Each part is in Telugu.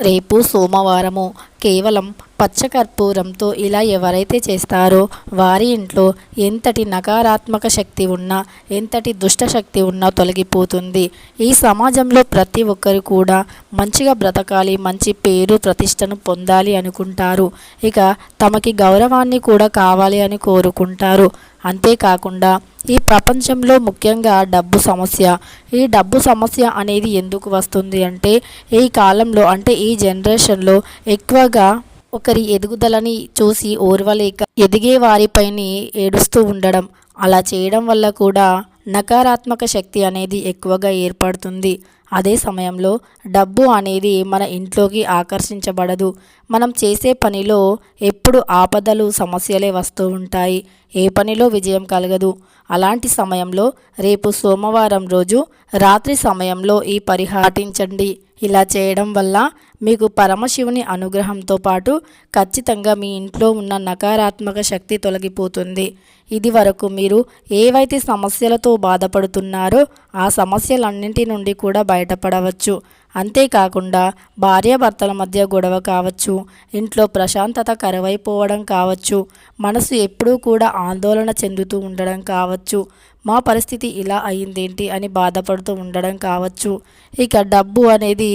రేపు సోమవారము కేవలం పచ్చకర్పూరంతో ఇలా ఎవరైతే చేస్తారో వారి ఇంట్లో ఎంతటి నకారాత్మక శక్తి ఉన్నా ఎంతటి దుష్ట శక్తి ఉన్నా తొలగిపోతుంది. ఈ సమాజంలో ప్రతి ఒక్కరు కూడా మంచిగా బ్రతకాలి మంచి పేరు ప్రతిష్టను పొందాలి అనుకుంటారు. ఇక తమకి గౌరవాన్ని కూడా కావాలి అని కోరుకుంటారు. అంతేకాకుండా ఈ ప్రపంచంలో ముఖ్యంగా డబ్బు సమస్య. ఈ డబ్బు సమస్య అనేది ఎందుకు వస్తుంది అంటే ఈ కాలంలో అంటే ఈ జనరేషన్లో ఎక్కువగా ఒకరి ఎదుగుదలని చూసి ఓర్వలేక ఎదిగే వారిపైని ఏడుస్తూ ఉండడం. అలా చేయడం వల్ల కూడా నకారాత్మక శక్తి అనేది ఎక్కువగా ఏర్పడుతుంది. అదే సమయంలో డబ్బు అనేది మన ఇంట్లోకి ఆకర్షించబడదు. మనం చేసే పనిలో ఎప్పుడు ఆపదలు సమస్యలే వస్తూ ఉంటాయి. ఏ పనిలో విజయం కలగదు. అలాంటి సమయంలో రేపు సోమవారం రోజు రాత్రి సమయంలో ఈ పరిహాటించండి ఇలా చేయడం వల్ల మీకు పరమశివుని అనుగ్రహంతో పాటు ఖచ్చితంగా మీ ఇంట్లో ఉన్న నకారాత్మక శక్తి తొలగిపోతుంది. ఇది వరకు మీరు ఏవైతే సమస్యలతో బాధపడుతున్నారో ఆ సమస్యలన్నింటి నుండి కూడా బయటపడవచ్చు. అంతేకాకుండా భార్యాభర్తల మధ్య గొడవ కావచ్చు ఇంట్లో ప్రశాంతత కరువైపోవడం కావచ్చు మనసు ఎప్పుడూ కూడా ఆందోళన చెందుతూ ఉండడం కావచ్చు మా పరిస్థితి ఇలా అయిందేంటి అని బాధపడుతూ ఉండడం కావచ్చు. ఇక డబ్బు అనేది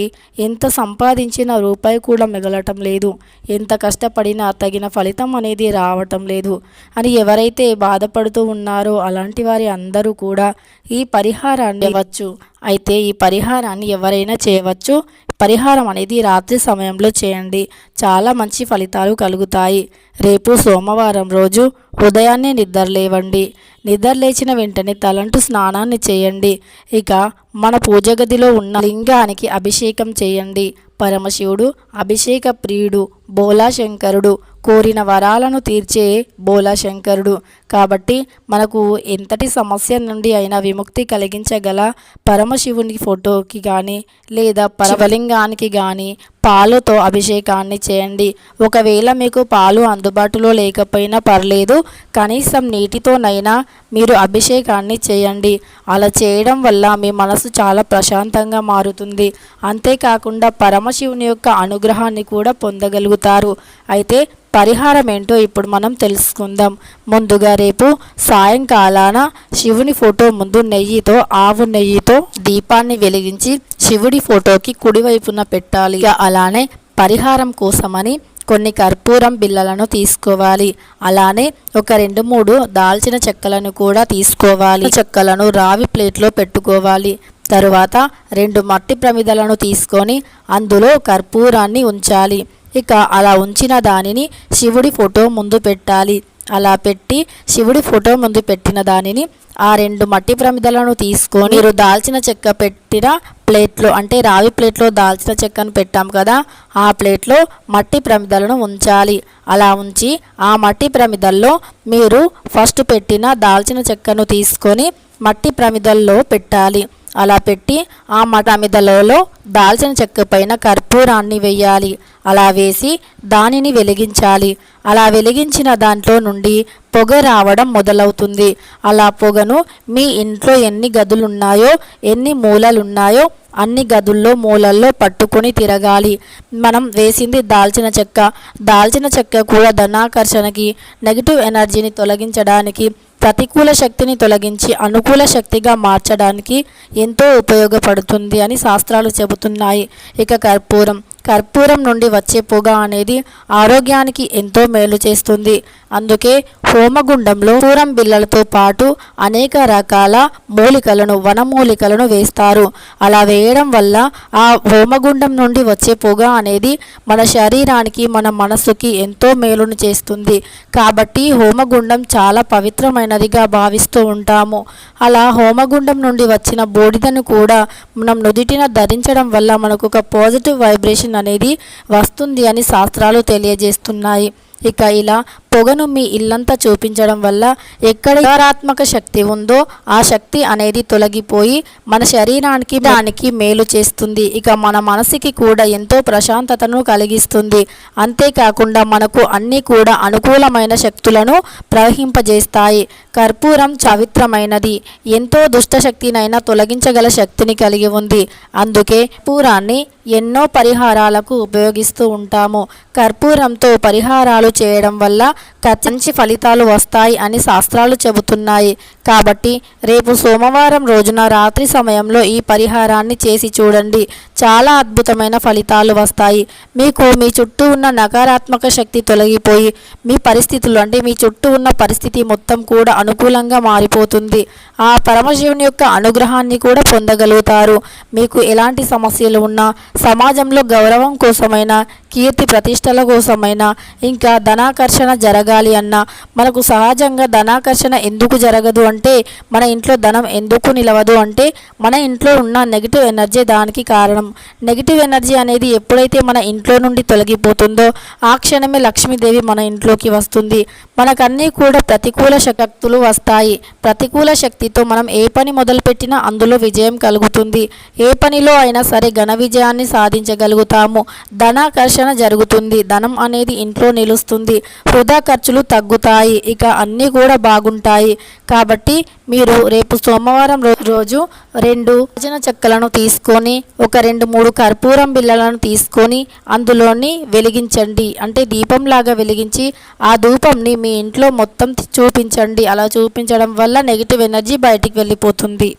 ఎంత సంపాదించిన రూపాయి కూడా మిగలటం లేదు. ఎంత కష్టపడినా తగిన ఫలితం అనేది రావటం లేదు అని ఎవరైతే బాధపడుతూ ఉన్నారో అలాంటి వారి అందరూ కూడా ఈ పరిహారాన్ని ఇవ్వచ్చు. అయితే ఈ పరిహారాన్ని ఎవరైనా చేయవచ్చు. పరిహారం అనేది రాత్రి సమయంలో చేయండి. చాలా మంచి ఫలితాలు కలుగుతాయి. రేపు సోమవారం రోజు ఉదయాన్నే నిద్ర లేవండి. నిద్ర లేచిన వెంటనే తలంటు స్నానాన్ని చేయండి. ఇక మన పూజ గదిలో ఉన్న లింగానికి అభిషేకం చేయండి. పరమశివుడు అభిషేక ప్రియుడు బోలాశంకరుడు కోరిన వరాలను తీర్చే బోలాశంకరుడు. కాబట్టి మనకు ఎంతటి సమస్య నుండి అయినా విముక్తి కలిగించగల పరమశివుని ఫోటోకి కానీ లేదా పరమలింగానికి కానీ పాలుతో అభిషేకాన్ని చేయండి. ఒకవేళ మీకు పాలు అందుబాటులో లేకపోయినా పర్లేదు కనీసం నీటితోనైనా మీరు అభిషేకాన్ని చేయండి. అలా చేయడం వల్ల మీ మనసు చాలా ప్రశాంతంగా మారుతుంది. అంతేకాకుండా పరమశివుని యొక్క అనుగ్రహాన్ని కూడా పొందగలుగుతారు. అయితే పరిహారం ఏంటో ఇప్పుడు మనం తెలుసుకుందాం. ముందుగా రేపు సాయంకాలాన శివుని ఫోటో ముందు నెయ్యితో ఆవు నెయ్యితో దీపాన్ని వెలిగించి శివుడి ఫోటోకి కుడివైపున పెట్టాలి. ఇక అలానే పరిహారం కోసమని కొన్ని కర్పూరం బిళ్ళలను తీసుకోవాలి. అలానే ఒక రెండు మూడు దాల్చిన చెక్కలను కూడా తీసుకోవాలి. చెక్కలను రావి ప్లేట్లో పెట్టుకోవాలి. తరువాత రెండు మట్టి ప్రమిదలను తీసుకొని అందులో కర్పూరాన్ని ఉంచాలి. ఇక అలా ఉంచిన దానిని శివుడి ఫోటో ముందు పెట్టాలి. అలా పెట్టి శివుడి ఫోటో ముందు పెట్టిన దానిని ఆ రెండు మట్టి ప్రమిదలను తీసుకొని మీరు దాల్చిన చెక్క పెట్టిన ప్లేట్లో అంటే రావి ప్లేట్లో దాల్చిన చెక్కను పెట్టాం కదా ఆ ప్లేట్లో మట్టి ప్రమిదలను ఉంచాలి. అలా ఉంచి ఆ మట్టి ప్రమిదల్లో మీరు ఫస్ట్ పెట్టిన దాల్చిన చెక్కను తీసుకొని మట్టి ప్రమిదల్లో పెట్టాలి. అలా పెట్టి ఆ మటమిదలలో దాల్చిన చెక్క పైన కర్పూరాన్ని వేయాలి. అలా వేసి దానిని వెలిగించాలి. అలా వెలిగించిన దాంట్లో నుండి పొగ రావడం మొదలవుతుంది. అలా పొగను మీ ఇంట్లో ఎన్ని గదులు ఉన్నాయో ఎన్ని మూలలున్నాయో అన్ని గదుల్లో మూలల్లో పట్టుకొని తిరగాలి. మనం వేసింది దాల్చిన చెక్క. దాల్చిన చెక్క కూడా ధనాకర్షణకి నెగిటివ్ ఎనర్జీని తొలగించడానికి ప్రతికూల శక్తిని తొలగించి అనుకూల శక్తిగా మార్చడానికి ఎంతో ఉపయోగపడుతుంది అని శాస్త్రాలు చెబుతున్నాయి. ఇక కర్పూరం. కర్పూరం నుండి వచ్చే పొగ అనేది ఆరోగ్యానికి ఎంతో మేలు చేస్తుంది. అందుకే హోమగుండంలో పూరం బిళ్ళలతో పాటు అనేక రకాల మూలికలను వనమూలికలను వేస్తారు. అలా వేయడం వల్ల ఆ హోమగుండం నుండి వచ్చే పొగ అనేది మన శరీరానికి మన మనసుకి ఎంతో మేలును చేస్తుంది. కాబట్టి హోమగుండం చాలా పవిత్రమైనదిగా భావిస్తూ ఉంటాము. అలా హోమగుండం నుండి వచ్చిన బూడిదను కూడా మనం నుదిటిన ధరించడం వల్ల మనకు ఒక పాజిటివ్ వైబ్రేషన్ అనేది వస్తుంది అని శాస్త్రాలు తెలియజేస్తున్నాయి. ఇక ఇలా పొగను మీ ఇల్లంతా చూపించడం వల్ల ఎక్కడ నకారాత్మక శక్తి ఉందో ఆ శక్తి అనేది తొలగిపోయి మన శరీరానికి దానికి మేలు చేస్తుంది. ఇక మన మనసుకి కూడా ఎంతో ప్రశాంతతను కలిగిస్తుంది. అంతేకాకుండా మనకు అన్నీ కూడా అనుకూలమైన శక్తులను ప్రవహింపజేస్తాయి. కర్పూరం చవిత్రమైనది. ఎంతో దుష్ట శక్తినైనా తొలగించగల శక్తిని కలిగి ఉంది. అందుకే పూరాన్ని ఎన్నో పరిహారాలకు ఉపయోగిస్తూ ఉంటాము. కర్పూరంతో పరిహారాలు చేయడం వల్ల క- మంచి ఫలితాలు వస్తాయి అని శాస్త్రాలు చెబుతున్నాయి. కాబట్టి రేపు సోమవారం రోజున రాత్రి సమయంలో ఈ పరిహారాన్ని చేసి చూడండి. చాలా అద్భుతమైన ఫలితాలు వస్తాయి. మీకు మీ చుట్టూ ఉన్న నకారాత్మక శక్తి తొలగిపోయి మీ పరిస్థితులు అంటే మీ చుట్టూ ఉన్న పరిస్థితి మొత్తం కూడా అనుకూలంగా మారిపోతుంది. ఆ పరమశివుని యొక్క అనుగ్రహాన్ని కూడా పొందగలుగుతారు. మీకు ఎలాంటి సమస్యలు ఉన్నా సమాజంలో గౌరవం కోసమైనా కీర్తి ప్రతిష్టల కోసమైనా ఇంకా ధనాకర్షణ జరగాలి అన్నా మనకు సహజంగా ధనాకర్షణ ఎందుకు జరగదు అంటే మన ఇంట్లో ధనం ఎందుకు నిలవదు అంటే మన ఇంట్లో ఉన్న నెగిటివ్ ఎనర్జీ దానికి కారణం. నెగిటివ్ ఎనర్జీ అనేది ఎప్పుడైతే మన ఇంట్లో నుండి తొలగిపోతుందో ఆ క్షణమే లక్ష్మీదేవి మన ఇంట్లోకి వస్తుంది. మనకన్నీ కూడా ప్రతికూల శక్తులు వస్తాయి. ప్రతికూల శక్తితో మనం ఏ పని మొదలుపెట్టినా అందులో విజయం కలుగుతుంది. ఏ పనిలో అయినా సరే ఘన విజయాన్ని సాధించగలుగుతాము. ధనాకర్షణ జరుగుతుంది. ధనం అనేది ఇంట్లో నిలుస్తుంది. వృధా ఖర్చులు తగ్గుతాయి. ఇక అన్నీ కూడా బాగుంటాయి. కాబట్టి మీరు రేపు సోమవారం రోజు రెండు భజన చెక్కలను తీసుకొని ఒక రెండు మూడు కర్పూరం బిళ్ళలను తీసుకొని అందులోని వెలిగించండి. అంటే దీపంలాగా వెలిగించి ఆ ధూపంని మీ ఇంట్లో మొత్తం చూపించండి. అలా చూపించడం వల్ల నెగిటివ్ ఎనర్జీ బయటికి వెళ్ళిపోతుంది.